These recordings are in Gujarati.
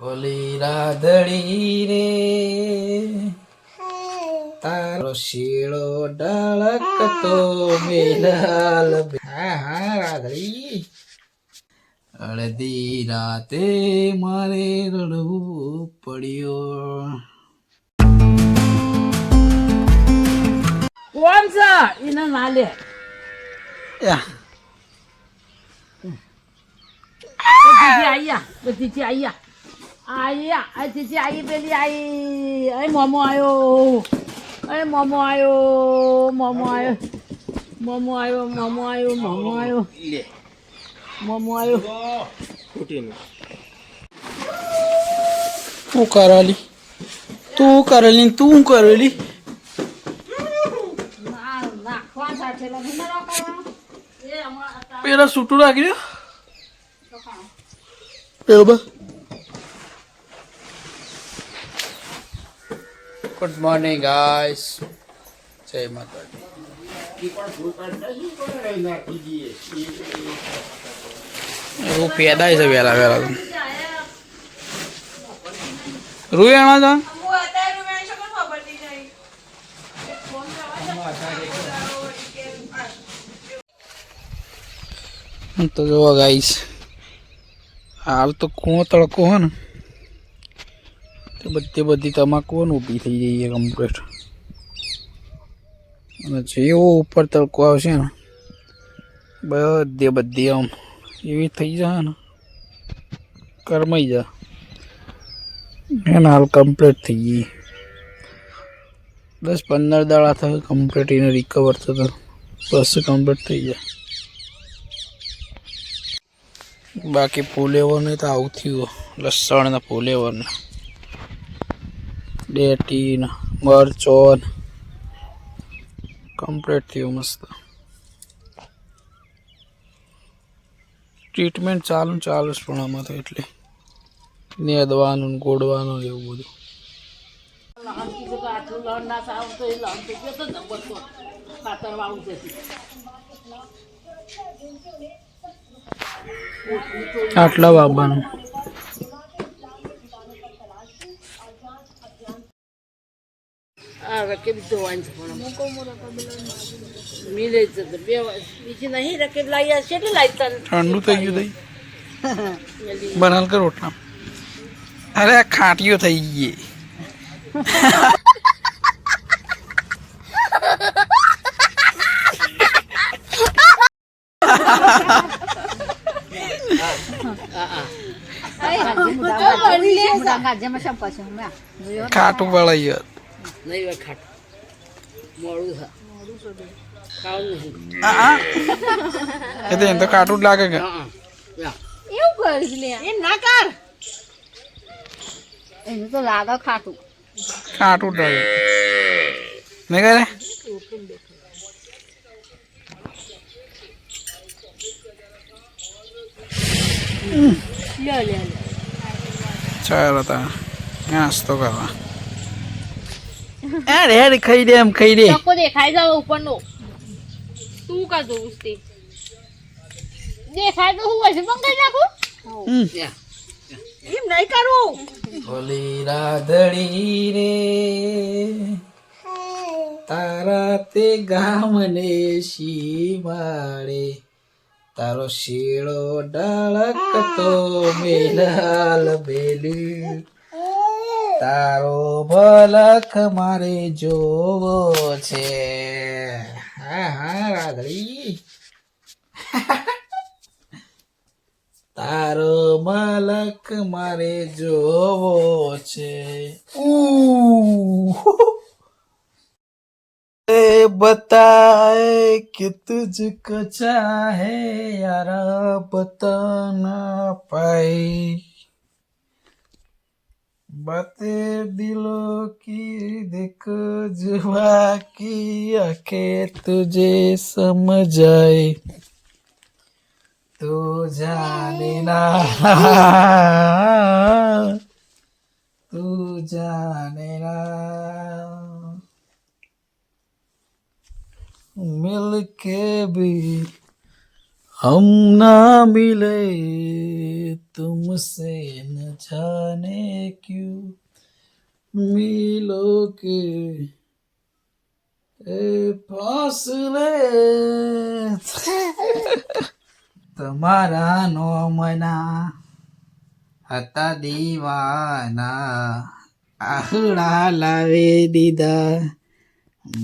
ઓલી રાધડી રે. તારો શીળો ડળકતો મેલાલ હા હા રાધડી. અડધી રાતે મારે રડવું પડ્યો. કોણ છે? એને ના લે બધી આયા બધી આયા. આયા આ ચીચી આઈ પેલી આઈ. અય મોમો આયો. અય મોમો આયો મોમો આયો. મોમો આયો મોમો આયો મોમો આયો. મોમો આયો. તું કરેલી? તું કરેલી તું કરેલી? પેલા સૂટું રાખી દો. બરાબર ગુડ મોર્નિંગ ગાઈસ જય માતાજી. એવું પેદાય છે વેલા વેલા તો. રૂયાણા જા તો જોવા ગાઈસ હાલ તો કુવો તડકો હોય ને. તે બધી બધી તમાકુ ને ઊભી થઈ જઈએ કમ્પ્લીટ અને જેવો ઉપર તડકો આવશે ને, બધે બધી આમ એવી થઈ જાય ને, કરમાઈ જા એને હાલ કમ્પ્લીટ થઈ ગઈ. દસ પંદર દાડા થયો કમ્પ્લીટ એને રિકવર થતો. બસ કમ્પ્લીટ થઈ જાય. બાકી ફૂલેવરને તો આવું થયું. લસણ ને ફૂલેવર ને ડેટી ને મરચો કમ્પ્લીટ થયું મસ્ત. ટ્રીટમેન્ટ ચાલુ ચાલુ જ પણ આમાં તો એટલે. નેદવાનું ગોડવાનું એવું બધું. આટલા લહણ ના સાવ તો એ લહણ તો ગયો તો જબરતો ખાતર વાળું છે આટલા બાબાનું આ રકેબ ધોવાની છે પણ મિલે છે તો બે બીજી નહીં રકેબ લાવી હશે એટલે લાવી ઠંડુ થઈ ગયું થઈ બનાલ કર રોટલા અરે આ ખાટીઓ થઈ ગઈ ખાટું પડાઈ ગયો નહીં હોય ખાટ મોડું છે. ખાવું નહીં એ તો એમ તો ખાટું જ લાગે કે. હા એવું કરીશ લે એમ ના કર. એનું તો લાગે ખાટું. ખાટું લાગે. નહીં કરે? ચાલો તા નાસ્તો કરવા. અરે હેડ ખાઈ દે એમ ખાઈ દે. ચક્કો દેખાઈ જાવ ઉપરનો. તું કા જોઉં તે દેખાય તો હું હશે મંગાઈ નાખું? યા. એમ નહીં કરું. ભોલી રાધડી રે તારા તે ગામને શીમાડે તારો શીળો ડળકતો મેલાલ બેલી. તારો પલખ મારે જોવો છે. હા હા રાધડી તારો મલક મારે જોવો છે. એ બતાએ કે તુજકો ચાહે યાર બતા ના પાઈ. बातें दिलों की देखो जुआ की आंखें तुझे समझ आए तू जाने ना तू जाने ना मिल के भी हम ना मिले तुमसे न जाने क्यों मिलो के એ ફાસલે તમારા નોમના હતા દીવાના આહડા લાવી દીધા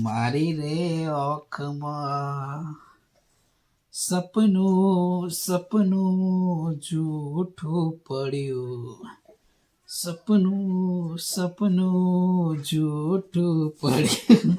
મારી રે ઓખમાં સપનું સપનું જૂઠું પડ્યું. સપનું સપનું જૂઠું પડ્યું.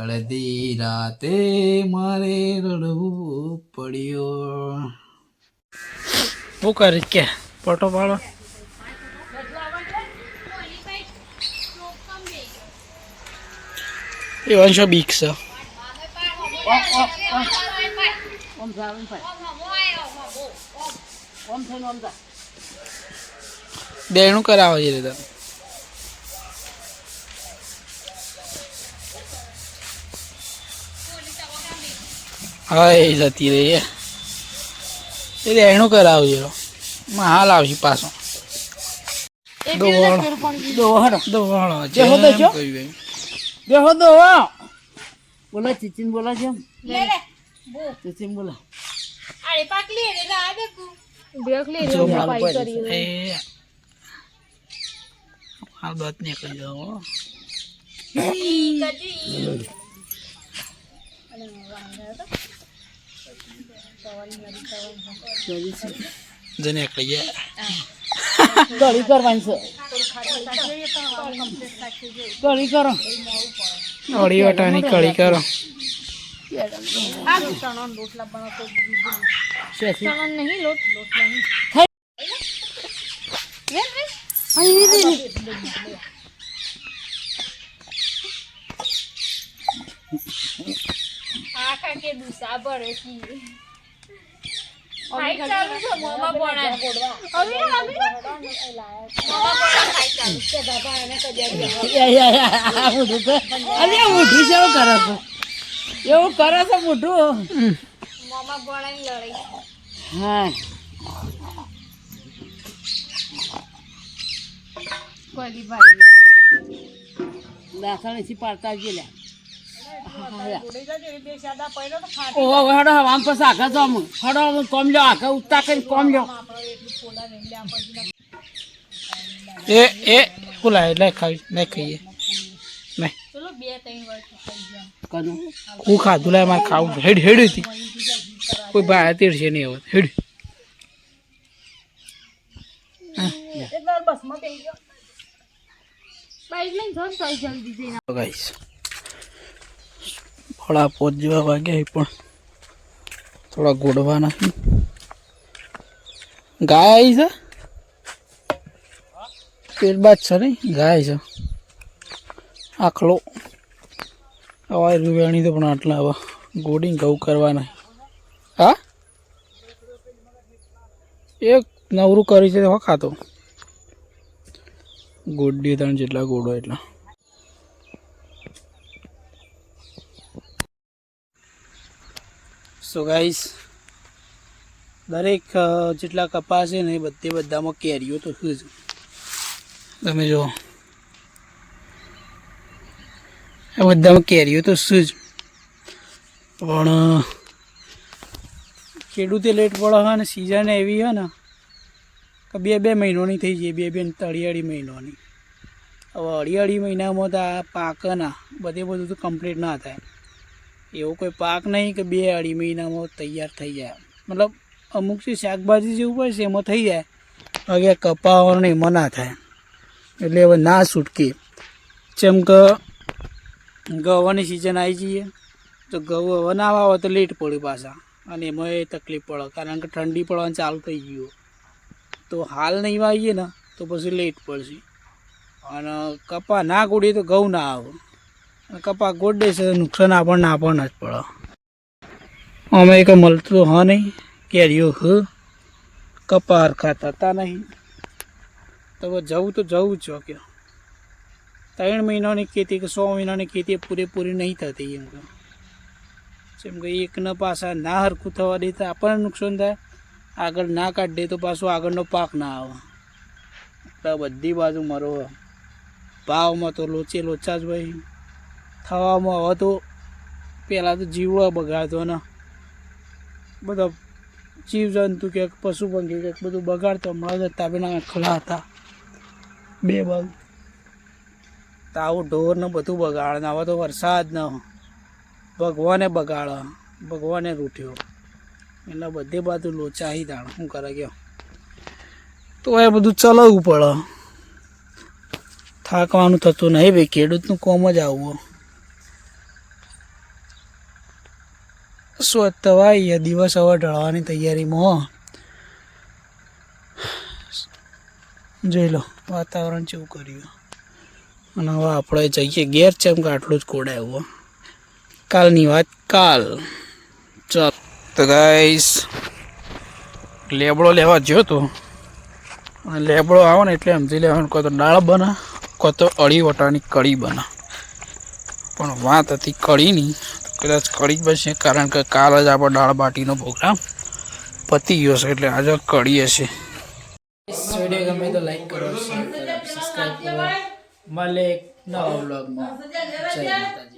અડધી રાતે મારે રડવું પડ્યું. શું કરી કે? ફોટો પાડો. એ વંશો બીક છે. ઓમ થા ઓમ થા ઓમ. થઈને ઓમ થા દેણું કરાવો છે રીતે. હા એ જતી રહી એ એ દેણું કરાવો છે માં હાલ આવશે પાછો. બોલો ચિચિન બોલો છે બોલો લે જો રે પાઈ કરી એ હાલ બાત નહીં કરી જાઓ જને કહીએ ગળી કરવાની છે ગળી કરો અઢી વટાની કળી કરો આખા કે દુસા ભરે ફાઈટ ચાલુ છે? એવું કરો છો મોઢું મોમાં પોણાની લડાઈ. હા. કોલી ભાઈ દાસણ પાડતા આવજે લે ઓહો હડો આમ પછી આગળ અમે. હડો અમે કોમ લો આગળ ઉત્તા કરીને કોમ લો એ એ ખાવી લે ખાઈએ. નહીં કનું? હું ખાધું લે મારે ખાવું. હેડ હેડ હતી કોઈ ભાઈ તેડ છે નહીં હવે. હેડ. ફળા પોત જેવા વાગ્યા પણ થોડા ગોડવાના છે. ગાય આવી છે? પેટ બાદ છે નહીં? ગાય છે. આખલો હવા રૂપિયાની તો પણ આટલા આવા ગોડી ઘઉં કરવાના. હા? એક નવરું કરી છે ખાતો ગોડી ત્રણ જેટલા ગોડો એટલા. સો ગાઈસ દરેક જેટલા કપાસ છે ને એ બધે બધામાં કેરીઓ તો જ. તમે જો આ બધામાં કેરીઓ તો શું જ. પણ, ખેડૂતે લેટ પડે અને સિઝન એવી હોય ને, કે બે બે મહિનોની થઈ જાય, બે બે અઢી અઢી મહિનોની. હવે અઢી અઢી મહિનામાં તો આ પાકના બધે બધું તો કમ્પ્લીટ ના થાય. એવો કોઈ પાક નહીં કે બે અઢી મહિનામાં તૈયાર થઈ જાય. મતલબ, અમુક જે શાકભાજી જેવું હોય છે, એમાં થઈ જાય હવે કપાવાનો એમાં ના થાય. એટલે હવે ના છૂટકે. જેમ કે ગવાની સિઝન આવી જઈએ. તો ઘઉં હવે ના વાવો તો લેટ પડે પાછા. અને એમાં એ તકલીફ પડે. કારણ કે ઠંડી પડવાનું ચાલુ થઈ ગયું તો હાલ નહીં વાવીએ ને, તો પછી લેટ પડશે. અને કપા ના ગોડીએ તો ઘઉં ના આવે. અને કપા ગોડે છે, નુકસાન આપણને આપણને જ પડે. અમે કંઈ મળતું હ નહીં. કેરીઓ હ. કપા હરખા થતા નહીં. તો જવું તો જવું જ છો કે ત્રણ મહિનાની ખેતી કે સો મહિનાની ખેતી પૂરેપૂરી નહીં થતી એમ કે જેમ કે એકના પાછા ના હરખું થવા દે તો આપણને નુકસાન થાય. આગળ ના કાઢ દે તો પાછું આગળનો પાક ના આવે. એટલે બધી બાજુ મારો ભાવમાં તો લોચે લોચા જ ભાઈ. થવામાં હવે તો પહેલાં તો જીવડો બગાડતો ને. બધા જીવજંતુ કે પશુ પંખી કે બધું બગાડતો હમણાં તો બેના ખલા હતા. બે બાગ તો આવું ઢોર ને બધું બગાડે ને આવા તો વરસાદ ન ભગવાને બગાડે, ભગવાને રૂઠ્યો એટલે બધી બાજુ લોચાહી દાણ શું કરે ગયો તો એ બધું ચલાવવું પડે. થાકવાનું થતું નહીં ભાઈ, ખેડૂતનું કોમ જ આવું. શું તવાઈ દિવસ હવે ઢળવાની તૈયારીમાં જોઈ લો, વાતાવરણ કેવું કર્યું. અને હવે આપણે જઈએ ઘેર છે, એમ કે આટલું જ કોડાયું કાલની વાત, કાલ. ચાલ. તો ગાઈસ, લેબડો લેવા જ્યો તો. અને લેબડો આવે ને એટલે સમજી લેવાનું કોઈ તો દાળ બના કોઈ તો અળી વટાની કળી બના. પણ વાત હતી કળીની કદાચ કળી જ બનશે, કારણ કે કાલ જ આપણો દાળ બાટીનો પ્રોગ્રામ પતી ગયો છે, એટલે આજે કળી હશે. વીડિયો ગમે તો મળે એક નવા વ્લોગમાં જય માતાજી.